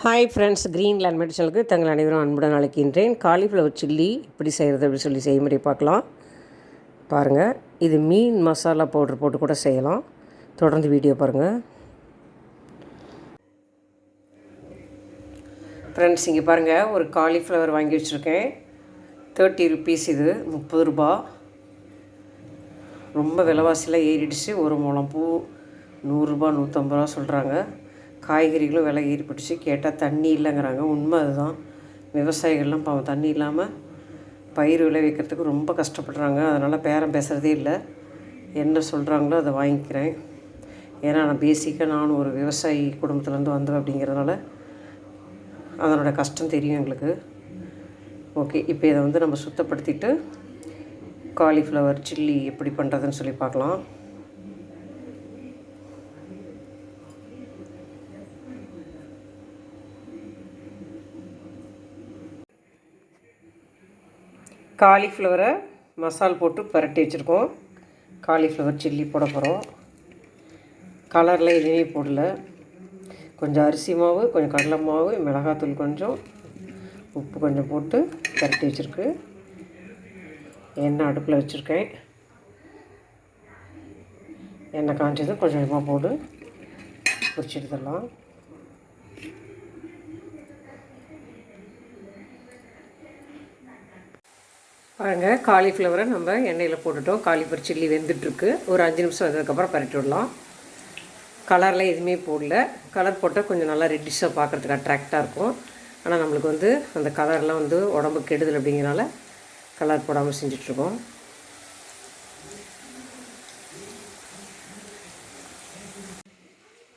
Hi friends green land மெடிசனுக்கு தங்கள் அனைவரும் அன்புடன் அழைக்கின்றேன். காலிஃப்ளவர் சில்லி எப்படி செய்கிறது அப்படின்னு சொல்லி செய்முறை பார்க்கலாம். பாருங்கள் இது மீன் மசாலா பவுடர் போட்டு கூட செய்யலாம். தொடர்ந்து வீடியோ பாருங்கள் ஃப்ரெண்ட்ஸ் இங்கே பாருங்கள் ஒரு காலிஃப்ளவர் வாங்கி வச்சுருக்கேன். தேர்ட்டி ருபீஸ் இது முப்பது ரூபா. ரொம்ப விலைவாசிலாம் ஏறிடுச்சு. ஒரு முளம் பூ நூறுரூபா நூற்றம்பது ரூபா சொல்கிறாங்க காய்கறிகளும் விலை ஏறிப்பட்டுச்சு கேட்டால் தண்ணி இல்லைங்கிறாங்க. உண்மை அதுதான். விவசாயிகள்லாம் பாவம் தண்ணி இல்லாமல் பயிர் விளைவிக்கிறதுக்கு ரொம்ப கஷ்டப்படுறாங்க. அதனால் பேரம் பேசுகிறதே இல்லை. என்ன சொல்கிறாங்களோ அதை வாங்கிக்கிறேன். ஏன்னா நான் பேசிக்காக நானும் ஒரு விவசாயி குடும்பத்துலேருந்து வந்தேன் அப்படிங்கிறதுனால அதனோட கஷ்டம் தெரியும் எங்களுக்கு. ஓகே இப்போ இதை வந்து நம்ம சுத்தப்படுத்திட்டு காலிஃப்ளவர் சில்லி எப்படி பண்ணுறதுன்னு சொல்லி பார்க்கலாம். காலிஃப்ளவரை மசால் போட்டு பரட்டி வச்சுருக்கோம். காலிஃப்ளவர் சில்லி போட போகிறோம். கலரில் எதுவுமே போடல. கொஞ்சம் அரிசி மாவு கொஞ்சம் கடலை மாவு மிளகாத்தூள் கொஞ்சம் உப்பு கொஞ்சம் போட்டு பரட்டி வச்சுருக்கு. எண்ணெய் அடுப்பில் வச்சுருக்கேன். எண்ணெய் காய்ச்சதும் கொஞ்சம் கொஞ்சமாக போட்டு பொரிச்சு எடுத்துடலாம் பாருங்கள் காலிஃப்ளவரை நம்ம எண்ணெயில் போட்டுட்டோம். காலிஃப்ளவர் சில்லி வெந்துட்டுருக்கு. ஒரு அஞ்சு நிமிஷம் வந்ததுக்கப்புறம் பரட்டி விடலாம். கலரில் எதுவுமே போடல. கலர் போட்டால் கொஞ்சம் நல்லா ரெட்டிஷாக பார்க்குறதுக்கு அட்ராக்டாக இருக்கும். ஆனால் நம்மளுக்கு வந்து அந்த கலர்லாம் வந்து உடம்பு கெடுதல் அப்படிங்கிறனால கலர் போடாமல் செஞ்சிட்ருக்கோம்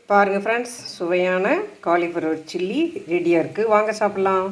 பாருங்கள் ஃப்ரெண்ட்ஸ் சுவையான காலிஃப்ளவர் சில்லி ரெடியாக இருக்குது வாங்க சாப்பிட்லாம்.